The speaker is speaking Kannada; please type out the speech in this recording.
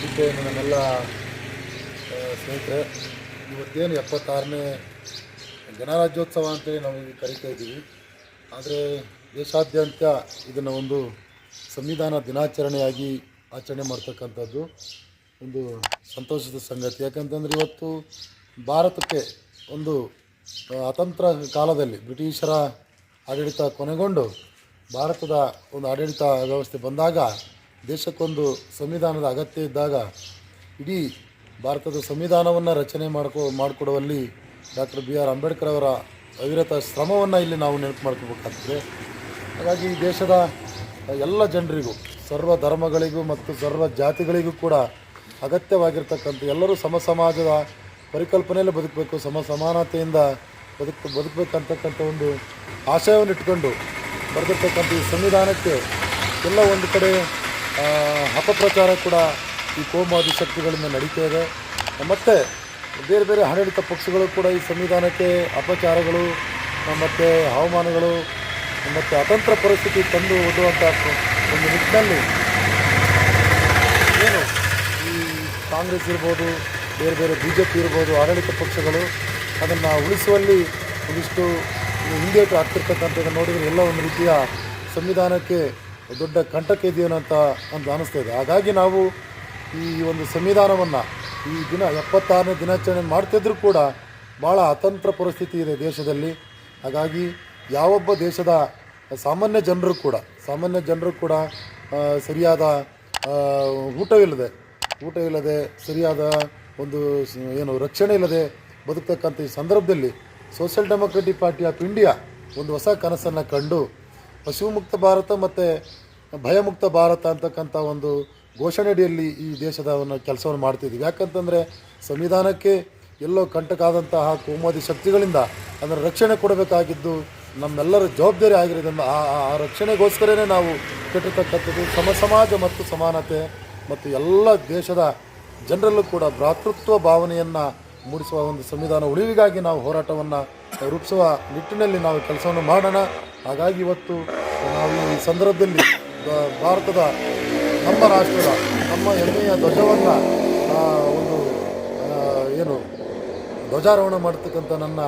ಇದಕ್ಕೆ ನನ್ನೆಲ್ಲ ಸ್ನೇಹಿತರೆ, ಇವತ್ತೇನು ಎಪ್ಪತ್ತಾರನೇ ಗಣರಾಜ್ಯೋತ್ಸವ ಅಂತೇಳಿ ನಾವು ಇಲ್ಲಿ ಕರಿತಾ ಇದ್ದೀವಿ. ಆದರೆ ದೇಶಾದ್ಯಂತ ಇದನ್ನು ಒಂದು ಸಂವಿಧಾನ ದಿನಾಚರಣೆಯಾಗಿ ಆಚರಣೆ ಮಾಡ್ತಕ್ಕಂಥದ್ದು ಒಂದು ಸಂತೋಷದ ಸಂಗತಿ. ಯಾಕಂತಂದರೆ ಇವತ್ತು ಭಾರತಕ್ಕೆ ಒಂದು ಅತಂತ್ರ ಕಾಲದಲ್ಲಿ ಬ್ರಿಟಿಷರ ಆಡಳಿತ ಕೊನೆಗೊಂಡು ಭಾರತದ ಒಂದು ಆಡಳಿತ ವ್ಯವಸ್ಥೆ ಬಂದಾಗ ದೇಶಕ್ಕೊಂದು ಸಂವಿಧಾನದ ಅಗತ್ಯ ಇದ್ದಾಗ ಇಡೀ ಭಾರತದ ಸಂವಿಧಾನವನ್ನು ರಚನೆ ಮಾಡ್ಕೊ, ಮಾಡಿಕೊಡುವಲ್ಲಿ ಡಾಕ್ಟರ್ ಬಿ ಆರ್ ಅಂಬೇಡ್ಕರ್ ಅವರ ಅವಿರತ ಶ್ರಮವನ್ನು ಇಲ್ಲಿ ನಾವು ನೆನಪು ಮಾಡ್ಕೋಬೇಕಾಗ್ತದೆ. ಹಾಗಾಗಿ ಈ ದೇಶದ ಎಲ್ಲ ಜನರಿಗೂ, ಸರ್ವ ಧರ್ಮಗಳಿಗೂ ಮತ್ತು ಸರ್ವ ಜಾತಿಗಳಿಗೂ ಕೂಡ ಅಗತ್ಯವಾಗಿರ್ತಕ್ಕಂಥ ಎಲ್ಲರೂ ಸಮ ಸಮಾಜದ ಪರಿಕಲ್ಪನೆಯಲ್ಲಿ ಬದುಕಬೇಕು, ಸಮ ಸಮಾನತೆಯಿಂದ ಬದುಕು, ಬದುಕಬೇಕಂತಕ್ಕಂಥ ಒಂದು ಆಶಯವನ್ನು ಇಟ್ಕೊಂಡು ಬರೆದಿರ್ತಕ್ಕಂಥ ಈ ಸಂವಿಧಾನಕ್ಕೆ ಎಲ್ಲ ಒಂದು ಕಡೆ ಅಪಪ್ರಚಾರ ಕೂಡ ಈ ಕೋಮಾದಿ ಶಕ್ತಿಗಳಿಂದ ನಡೀತಾ ಇದೆ. ಮತ್ತು ಬೇರೆ ಬೇರೆ ಆಡಳಿತ ಪಕ್ಷಗಳು ಕೂಡ ಈ ಸಂವಿಧಾನಕ್ಕೆ ಅಪಚಾರಗಳು, ಮತ್ತು ಹವಾಮಾನಗಳು ಮತ್ತು ಅತಂತ್ರ ಪರಿಸ್ಥಿತಿ ತಂದು ಒಡ್ಡುವಂಥ ಒಂದು ನಿಟ್ಟಿನಲ್ಲಿ ಏನು ಈ ಕಾಂಗ್ರೆಸ್ ಇರ್ಬೋದು, ಬೇರೆ ಬೇರೆ ಬಿ ಜೆ ಪಿ ಇರ್ಬೋದು, ಆಡಳಿತ ಪಕ್ಷಗಳು ಅದನ್ನು ಉಳಿಸುವಲ್ಲಿ ಒಂದಿಷ್ಟು ಹಿಂದೇಟು ಆಗ್ತಿರ್ತಕ್ಕಂಥದ್ದು ನೋಡಿದರೆ ಎಲ್ಲ ಒಂದು ರೀತಿಯ ಸಂವಿಧಾನಕ್ಕೆ ದೊಡ್ಡ ಕಂಟಕ ಇದೆಯೇನೋ ಅಂತ ಅನ್ನಿಸ್ತಾ ಇದೆ. ಹಾಗಾಗಿ ನಾವು ಈ ಒಂದು ಸಂವಿಧಾನವನ್ನು ಈ ದಿನ ಎಪ್ಪತ್ತಾರನೇ ದಿನಾಚರಣೆ ಮಾಡ್ತಿದ್ರು ಕೂಡ ಭಾಳ ಅತಂತ್ರ ಪರಿಸ್ಥಿತಿ ಇದೆ ದೇಶದಲ್ಲಿ. ಹಾಗಾಗಿ ಯಾವೊಬ್ಬ ದೇಶದ ಸಾಮಾನ್ಯ ಜನರು ಕೂಡ, ಸಾಮಾನ್ಯ ಜನರು ಕೂಡ ಸರಿಯಾದ ಊಟವಿಲ್ಲದೆ ಊಟವಿಲ್ಲದೆ ಊಟವಿಲ್ಲದೆ ಸರಿಯಾದ ಒಂದು ಏನು ರಕ್ಷಣೆ ಇಲ್ಲದೆ ಬದುಕ್ತಕ್ಕಂಥ ಈ ಸಂದರ್ಭದಲ್ಲಿ social democratic party of India ಒಂದು ಹೊಸ ಕನಸನ್ನು ಕಂಡು ಹಸಿವುಮುಕ್ತ ಭಾರತ ಮತ್ತು ಭಯಮುಕ್ತ ಭಾರತ ಅಂತಕ್ಕಂಥ ಒಂದು ಘೋಷಣೆಯಡಿಯಲ್ಲಿ ಈ ದೇಶದ ಒಂದು ಕೆಲಸವನ್ನು ಮಾಡ್ತಿದ್ದೀವಿ. ಯಾಕಂತಂದರೆ ಸಂವಿಧಾನಕ್ಕೆ ಎಲ್ಲೋ ಕಂಟಕಾದಂತಹ ಕೋಮುವಾದಿ ಶಕ್ತಿಗಳಿಂದ ಅದರ ರಕ್ಷಣೆ ಕೊಡಬೇಕಾಗಿದ್ದು ನಮ್ಮೆಲ್ಲರ ಜವಾಬ್ದಾರಿ ಆಗಿರೋದನ್ನು ಆ, ಆ- ಆ ರಕ್ಷಣೆಗೋಸ್ಕರನೇ ನಾವು ಕಟ್ಟಿರ್ತಕ್ಕಂಥದ್ದು ಸಮ, ಸಮಾಜ ಮತ್ತು ಸಮಾನತೆ ಮತ್ತು ಎಲ್ಲ ದೇಶದ ಜನರಲ್ಲೂ ಕೂಡ ಭ್ರಾತೃತ್ವ ಭಾವನೆಯನ್ನು ಮೂಡಿಸುವ ಒಂದು ಸಂವಿಧಾನ ಉಳಿವಿಗಾಗಿ ನಾವು ಹೋರಾಟವನ್ನು ರೂಪಿಸುವ ನಿಟ್ಟಿನಲ್ಲಿ ನಾವು ಕೆಲಸವನ್ನು ಮಾಡೋಣ. ಹಾಗಾಗಿ ಇವತ್ತು ನಾವು ಈ ಸಂದರ್ಭದಲ್ಲಿ ಭಾರತದ ನಮ್ಮ ರಾಷ್ಟ್ರದ, ನಮ್ಮ ಹೆಮ್ಮೆಯ ಧ್ವಜವನ್ನು ಒಂದು ಏನು ಧ್ವಜಾರೋಹಣ ಮಾಡ್ತಕ್ಕಂಥ ನನ್ನ